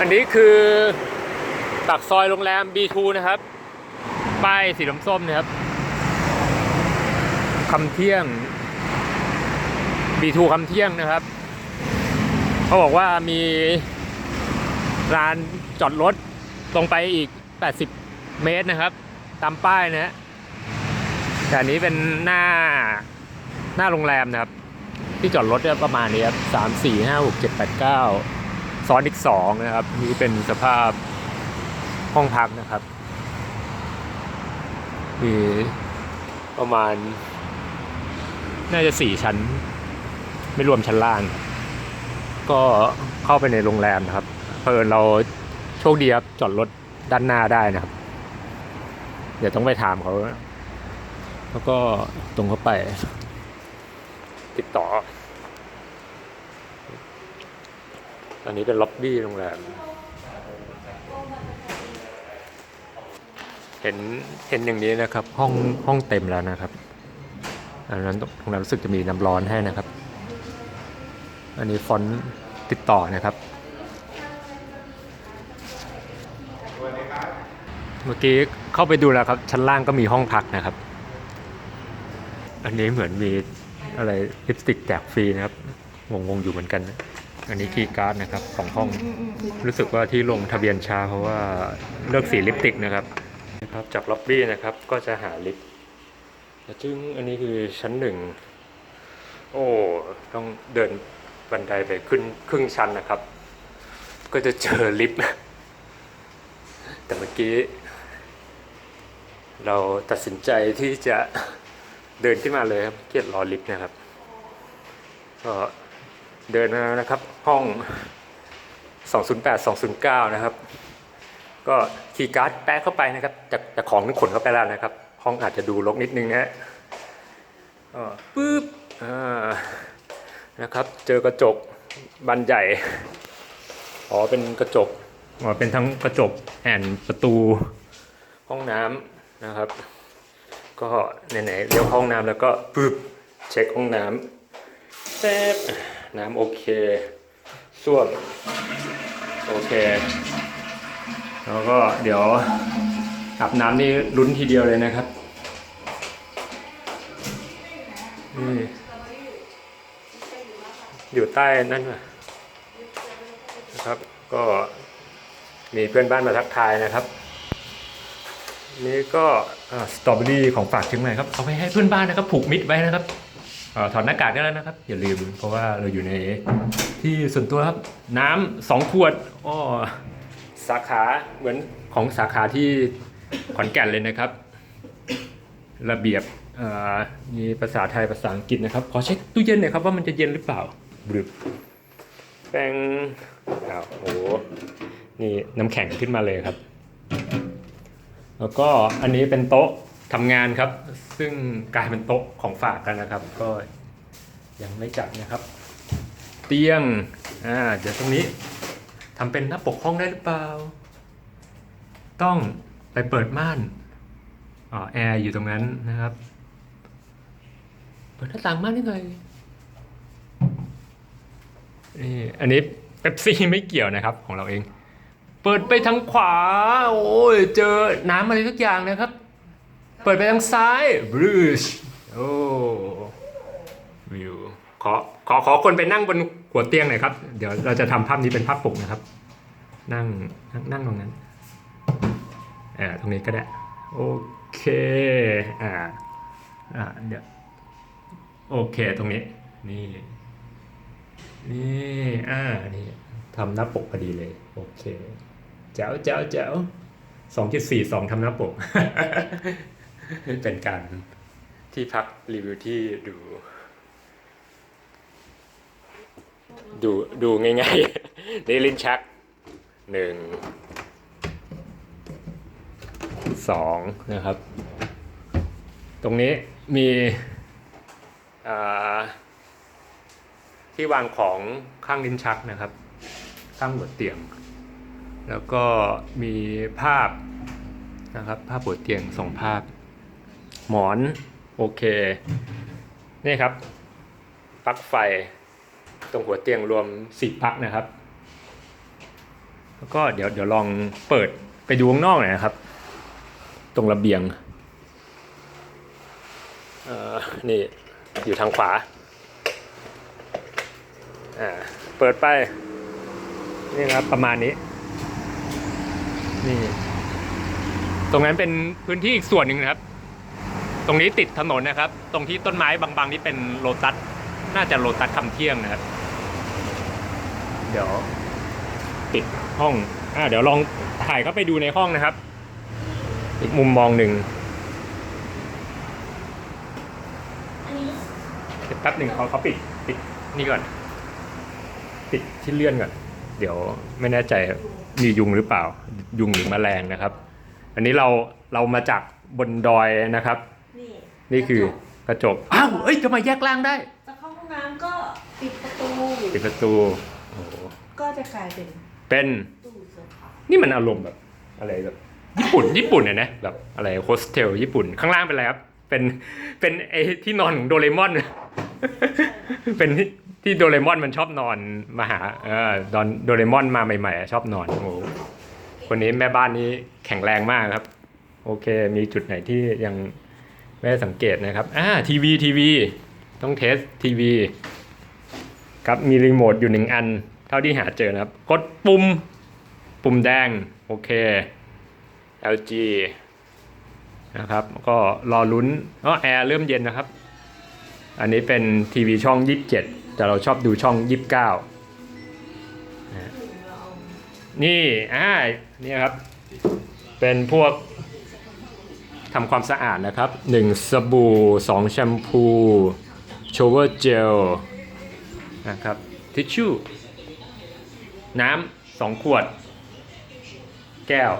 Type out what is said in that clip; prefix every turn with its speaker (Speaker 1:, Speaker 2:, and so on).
Speaker 1: อันนี้คือปากซอยโรงแรม B2 นะครับ ป้ายสีส้มๆนะครับคำเที่ยง B2 คำเที่ยงนะครับ เขาบอกว่ามีร้านจอดรถตรงไปอีก 80 เมตรนะครับ ตามป้ายนะฮะแต่อันนี้เป็นหน้าหน้าโรงแรมนะครับ ที่จอดรถประมาณนี้ครับสามสี่ห้าหกเจ็ดแปดเก้า ซ้อนอีกสองนะครับ นี่เป็นสภาพห้องพักนะครับ มีประมาณ น่าจะสี่ชั้น ไม่รวมชั้นล่าง ก็เข้าไปในโรงแรมนะครับ เพลินเราโชคดีครับจอดรถด้านหน้าได้นะครับ เดี๋ยวต้องไปถามเขาแล้วก็ตรงเข้าไป ติดต่อ อันนี้เป็นล็อบบี้โรงแรม เห็นเห็นอย่างนี้นะครับ ห้องห้องเต็มแล้วนะครับ อันนั้นโรงแรมรู้สึกจะมีน้ำร้อนให้นะครับ อันนี้ฟอนต์ติดต่อนะครับ เมื่อกี้เข้าไปดูแล้วครับ ชั้นล่างก็มีห้องพักนะครับ อันนี้เหมือนมีอะไรลิปสติกแจกฟรีนะครับงงๆอยู่เหมือนกันนะ อันนี้คีย์การ์ดนะครับของห้อง รู้สึกว่าที่ลงทะเบียนช้าเพราะว่าเลือกสีลิปสติกนะครับนะครับจากล็อบบี้นะครับก็จะหาลิฟต์แล้วจึงอันนี้คือชั้นหนึ่งโอ้ต้องเดินบันไดไปขึ้นครึ่งชั้นนะครับ ก็จะเจอลิฟต์แต่เมื่อกี้ เราตัดสินใจที่จะเดินขึ้นมาเลยครับเกียดรอลิฟต์นะครับก็ เดินมานะครับ ห้อง 208 209 นะครับ ก็คีย์การ์ดแปะเข้าไปนะครับจากจากของนึงขนเข้าไปแล้วนะครับ ห้องอาจจะดูรกนิดนึงนะฮะก็ปึ๊บอ่านะครับ เจอกระจกบานใหญ่ อ๋อ เป็นกระจก อ๋อ เป็นทั้งกระจกแอนประตู ห้องน้ำนะครับ ก็ไหนๆเลี้ยวเข้าห้องน้ำแล้วก็ปึ๊บเช็คห้องน้ำแป๊บ น้ำโอเคส้วมโอเค แล้วก็เดี๋ยวอาบน้ำนี่ลุ้นทีเดียวเลยนะครับนี่อยู่ใต้นั่นนะครับ ก็มีเพื่อนบ้านมาทักทายนะครับ นี่ก็สตรอเบอรี่ของฝากเชียงใหม่ครับเอาไปให้เพื่อนบ้านนะครับ ผูกมิดไว้นะครับ ถอดหน้ากากได้แล้วนะครับ อย่าลืม เพราะว่าเราอยู่ในที่ส่วนตัวครับ น้ำสองขวดอ้อสาขาเหมือนของสาขาที่ขอนแก่นเลยนะครับ ระเบียบมีภาษาไทยภาษาอังกฤษนะครับ ขอเช็คตู้เย็นหน่อยครับว่ามันจะเย็นหรือเปล่าบรึบแปงอ้าวโอ้โหนี่น้ำแข็งขึ้นมาเลยครับ แล้วก็อันนี้เป็นโต๊ะ ทำงานครับ ซึ่งกลายเป็นโต๊ะของฝากกันนะครับ ก็ยังไม่จัดนะครับ เตียงอ่าเดี๋ยวตรงนี้ทำเป็นหน้าปกห้องได้หรือเปล่า ต้องไปเปิดม่านอ๋อแอร์อยู่ตรงนั้นนะครับ เปิดหน้าต่างม่านนิดหน่อยนี่อันนี้เป๊ปซี่ไม่เกี่ยวนะครับของเราเอง เปิดไปทางขวา โอ้ยเจอน้ำอะไรทุกอย่างนะครับ ปิดไปทางซ้ายบรูชโอ้วิวขอขอขอคนไปนั่งบนหัวเตียงหน่อยครับ เดี๋ยวเราจะทำภาพนี้เป็นภาพปกนะครับ นั่งนั่งนั่งตรงนั้นเอ่าตรงนี้ก็ได้ โอเคอ่าอ่าเดี๋ยวโอเคตรงนี้ นี่ นี่อ่านี่ทำหน้าปกพอดีเลย โอเคแจ๋วแจ๋วแจ๋วสองจุดสี่สองทำหน้าปก เป็นการที่พักรีวิวที่ดู ดูดูง่ายๆนี่ลิ้นชักหนึ่งสองนะครับ ตรงนี้มีที่วางของข้างลิ้นชักนะครับ ข้างหัวเตียง แล้วก็มีภาพนะครับ ภาพหัวเตียงสองภาพ หมอน โอเค นี่ครับปลั๊กไฟ ตรงหัวเตียงรวมสี่ปลั๊กนะครับ แล้วก็เดี๋ยวเดี๋ยวลองเปิดไปดูข้างนอกหน่อยนะครับ ตรงระเบียงเอ่อนี่อยู่ทางขวาอ่าเปิดไป นี่ครับประมาณนี้ นี่ ตรงนั้นเป็นพื้นที่อีกส่วนหนึ่งนะครับ ตรงนี้ติดถนนนะครับ ตรงที่ต้นไม้บางๆนี่เป็นโลตัส น่าจะโลตัสคำเที่ยงนะครับ เดี๋ยวปิดห้อง อ่าเดี๋ยวลองถ่ายเข้าไปดูในห้องนะครับ อีกมุมมองหนึ่งแป๊บหนึ่งเขาเขาปิดปิดนี่ก่อน ปิดที่เลื่อนก่อน เดี๋ยวไม่แน่ใจมียุงหรือเปล่า ยุงหรือแมลงนะครับ อันนี้เราเรามาจากบนดอยนะครับ
Speaker 2: นี่
Speaker 1: นี่คือกระจก อ้าว เอ้ยทำไมแยกล่างได้
Speaker 2: จะเข้าห้องน้ำก็ปิดประตู
Speaker 1: ปิดประตู โอ้โห
Speaker 2: ก็จะกลายเป็น
Speaker 1: เป็น
Speaker 2: ตู้เสื้อผ้า
Speaker 1: นี่มันอารมณ์แบบอะไรแบบญี่ปุ่น ญี่ปุ่นเนี่ยนะแบบอะไรโฮสเทลญี่ปุ่นข้างล่างเป็นอะไรครับ เป็นเป็นไอ้ที่นอนของโดเรมอน เป็นที่ที่โดเรมอนมันชอบนอนมาหาเออตอนโดเรมอนมาใหม่ๆอะชอบนอนโอ้โหคนนี้แม่บ้านนี้แข็งแรงมากครับ โอเค มีจุดไหนที่ยัง ไม่ได้สังเกตนะครับอ่าทีวีทีวีต้องเทสทีวีครับมีรีโมทอยู่หนึ่งอัน เท่าที่หาเจอนะครับ กดปุ่ม ปุ่มแดง โอเค LG นะครับ ก็รอลุ้นอ๋อแอร์เริ่มเย็นนะครับ อันนี้เป็นทีวีช่อง 27 แต่เราชอบดูช่อง 29 นี่อ่านี่ครับ เป็นพวก ทำความสะอาดนะครับ 1 สบู่ 2 แชมพูโชเวอร์เจลนะครับทิชชู่ น้ำ2ขวด แก้ว